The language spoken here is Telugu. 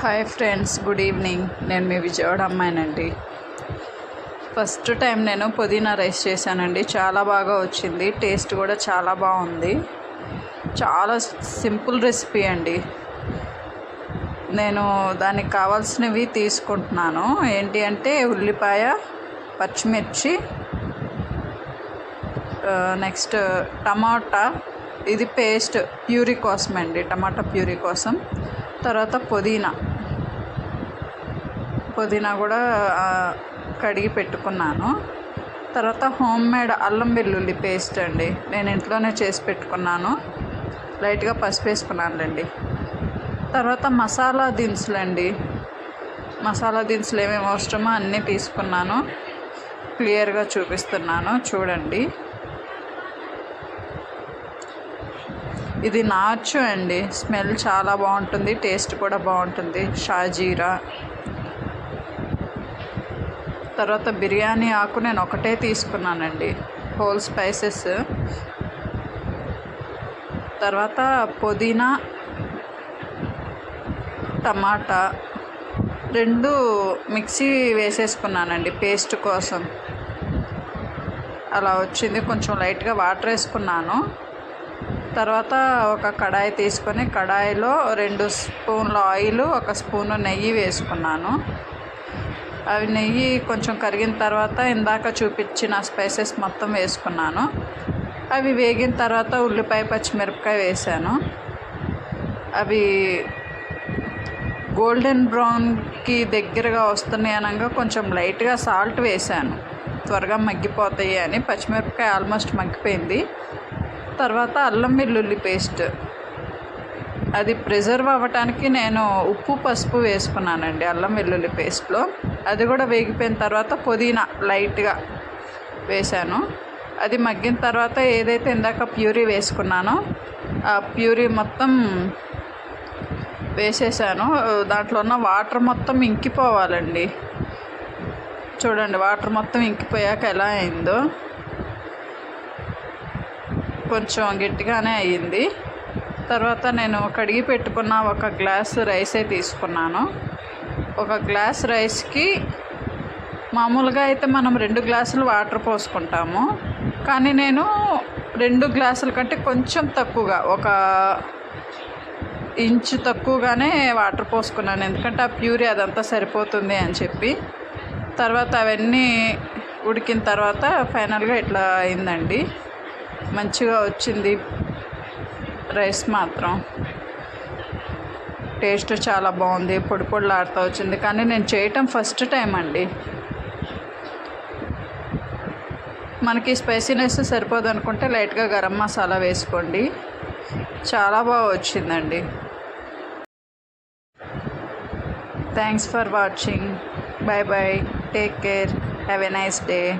హాయ్ ఫ్రెండ్స్ గుడ్ ఈవినింగ్ నేను మీ విజయవాడ అమ్మాయినండి. ఫస్ట్ టైం నేను పుదీనా రైస్ చేశానండి. చాలా బాగా వచ్చింది. టేస్ట్ కూడా చాలా బాగుంది. చాలా సింపుల్ రెసిపీ అండి. నేను దానికి కావాల్సినవి తీసుకుంటున్నాను. ఏంటి అంటే ఉల్లిపాయ పచ్చిమిర్చి నెక్స్ట్ టమాటా. ఇది పేస్ట్ ప్యూరీ కోసం అండి టమాటా ప్యూరీ కోసం. తర్వాత పుదీనా. పుదీనా కూడా కడిగి పెట్టుకున్నాను. తర్వాత హోమ్ మేడ్ అల్లం వెల్లుల్లి పేస్ట్ అండి. నేను ఇంట్లోనే చేసి పెట్టుకున్నాను. లైట్గా పసుపు వేసుకున్నానులేండి తర్వాత మసాలా దినుసులండి. మసాలా దినుసులు ఏమేమి అవసరమో అన్నీ తీసుకున్నాను. క్లియర్గా చూపిస్తున్నాను. చూడండి. ఇది నాచు అండి. స్మెల్ చాలా బాగుంటుంది. టేస్ట్ కూడా బాగుంటుంది. షాజీరా తర్వాత బిర్యానీ ఆకు నేను ఒకటే తీసుకున్నానండి. Whole spices. తర్వాత పుదీనా టమాటా రెండు మిక్సీ వేసేసుకున్నానండి పేస్ట్ కోసం. అలా వచ్చింది. కొంచెం లైట్గా వాటర్ వేసుకున్నాను. తర్వాత ఒక కడాయి తీసుకొని కడాయిలో రెండు స్పూన్ల ఆయిల్ ఒక స్పూను నెయ్యి వేసుకున్నాను. అవి నెయ్యి కొంచెం కరిగిన తర్వాత ఇందాక చూపించిన స్పైసెస్ మొత్తం వేసుకున్నాను. అవి వేగిన తర్వాత ఉల్లిపాయ పచ్చిమిరపకాయ వేసాను. అవి గోల్డెన్ బ్రౌన్కి దగ్గరగా వస్తున్నాయి అనగా కొంచెం లైట్గా సాల్ట్ వేసాను. త్వరగా మగ్గిపోతాయి అని పచ్చిమిరపకాయ ఆల్మోస్ట్ మగ్గిపోయింది. తర్వాత అల్లం వెల్లుల్లి పేస్ట్ అది ప్రిజర్వ్ అవ్వటానికి నేను ఉప్పు పసుపు వేసుకున్నానండి అల్లం వెల్లుల్లి పేస్ట్లో. అది కూడా వేగిపోయిన తర్వాత పుదీనా లైట్గా వేశాను. అది మగ్గిన తర్వాత ఏదైతే ఇందాక ప్యూరీ వేసుకున్నానో ఆ ప్యూరీ మొత్తం వేసేసాను. దాంట్లో ఉన్న వాటర్ మొత్తం ఇంకిపోవాలండి. చూడండి వాటర్ మొత్తం ఇంకిపోయాక ఎలా అయిందో. కొంచెం గట్టిగానే అయ్యింది తర్వాత నేను కడిగి పెట్టుకున్న ఒక గ్లాస్ రైసే తీసుకున్నాను. ఒక గ్లాస్ రైస్కి మామూలుగా అయితే మనం రెండు గ్లాసులు వాటర్ పోసుకుంటాము. కానీ నేను రెండు గ్లాసుల కంటే కొంచెం తక్కువగా ఒక ఇంచు తక్కువగానే వాటర్ పోసుకున్నాను. ఎందుకంటే ఆ ప్యూరీ అదంతా సరిపోతుంది అని చెప్పి. తర్వాత అవన్నీ ఉడికిన తర్వాత ఫైనల్గా ఇట్లా అయిందండి. మంచిగా వచ్చింది. రైస్ మాత్రం టేస్ట్ చాలా బాగుంది. పొడి పొడిలాడుతూ వచ్చింది. కానీ నేను చేయటం ఫస్ట్ టైం అండి. మనకి స్పైసీనెస్ సరిపోదు అనుకుంటే లైట్గా గరం మసాలా వేసుకోండి. చాలా బాగా వచ్చిందండి. Thanks for watching bye bye take care have a nice day